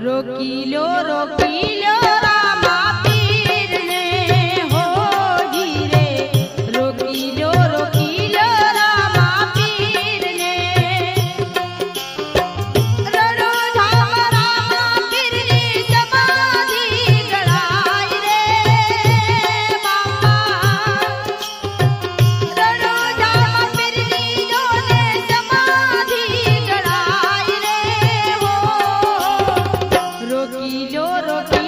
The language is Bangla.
রকিল রকিল કિલો રોટલી